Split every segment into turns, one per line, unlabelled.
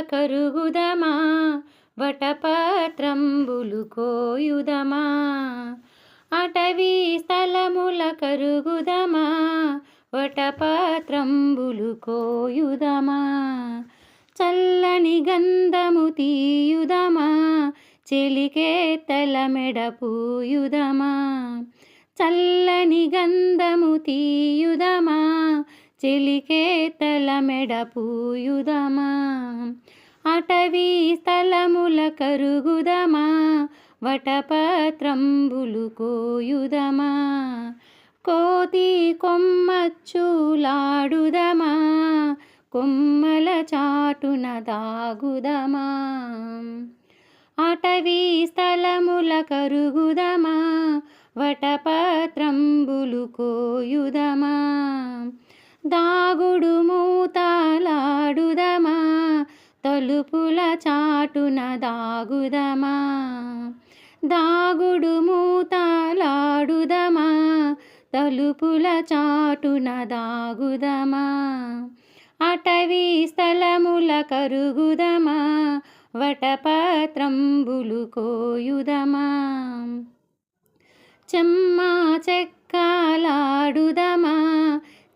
కరుగుదమా? వటపత్రంబులు కోయుదమా? అటవీ స్థలముల కరుగుదమా? వటపత్రంబులు కోయుదమా? చల్లని గంధము తీయుదమా? చెలికేతల మెడ పూయుదమా? చల్లని గంధము తీయుదమా? చిలికేతల మెడపూయుదమా అటవీ స్థలముల కరుగుదమా? వటపత్రంబులు కోయుదమా? కోతి కొమ్మచ్చులాడుదమా కొమ్మల చాటున దాగుదమా? అటవీ స్థలముల కరుగుదమా? వటపత్రంబులు కోయుదమా? దాగుడు మూతలాడుదమా? తలుపుల చాటున దాగుదమా? దాగుడు మూతలాడుదమా? తలుపుల చాటున దాగుదమా? అటవీ స్థలముల కరుగుదమా? వటపత్రంబులు కోయుదమా? చెమ్మా చెక్కలాడుదమా?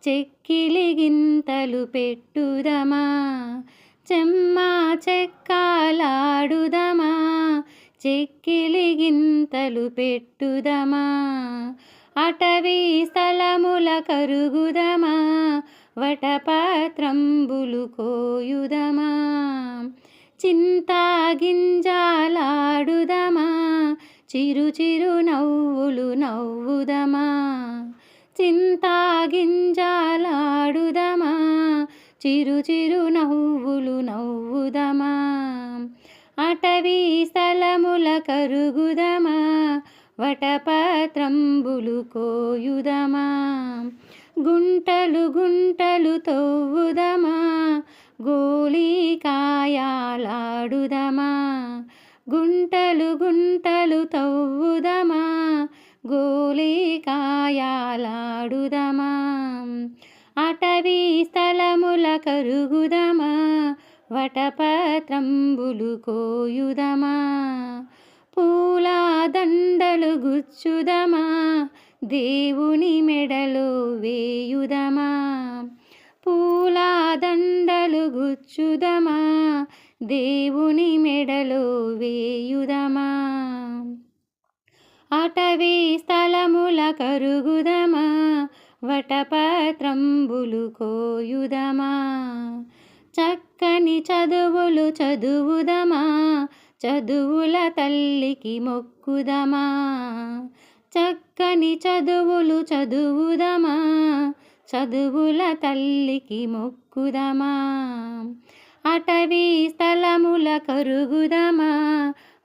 చెక్కిలి గింతలు పెట్టుదమా? చెమ్మా చెక్కలాడుదమా? చెక్కిలి గింతలు పెట్టుదమా? అటవీ స్థలముల కరుగుదమా? వటపాత్రంబులు కోయుదమా? చింతాగింజాలాడుదమా చిరు చిరు నవ్వులు నవ్వుదమా? చింతాగింజలాడుదమా? చిరు చిరు నవ్వులు నవ్వుదమా? అటవీ స్థలముల కరుగుదమా? వటపత్రంబులు కోయుదమా? గుంటలు గుంటలు తవ్వుదమా? గోళీకాయాలాడుదమా గుంటలు గుంటలు తవ్వుదమా? గోళీకాయాలాడుదమా అటవీ స్థలముల కరుగుదమా? వటపత్రంబులు కోయుదమా? పూల దండలు గుచ్చుదమా? దేవుని మెడలో వేయుదమా? పూల దండలు గుచ్చుదమా? దేవుని మెడలో వేయుదమా? అటవీ స్థల స్థలముల కరుగుదమా వటపత్రంబులు కోయుదమా. చక్కని చదువులు చదువుదమా చదువుల తల్లికి మొక్కుదమా. చక్కని చదువులు చదువుదమా చదువుల తల్లికి మొక్కుదమా. అటవీ స్థలముల కరుగుదమా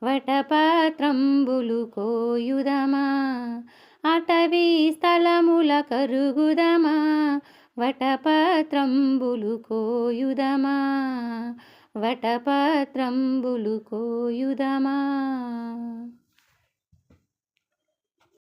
వటపాత్రంబులు కోయుదమా. అటవీ స్థలముల కరుగుదమా వటపత్రంబులు కోయుదమా వటపత్రంబులు కోయుదమా.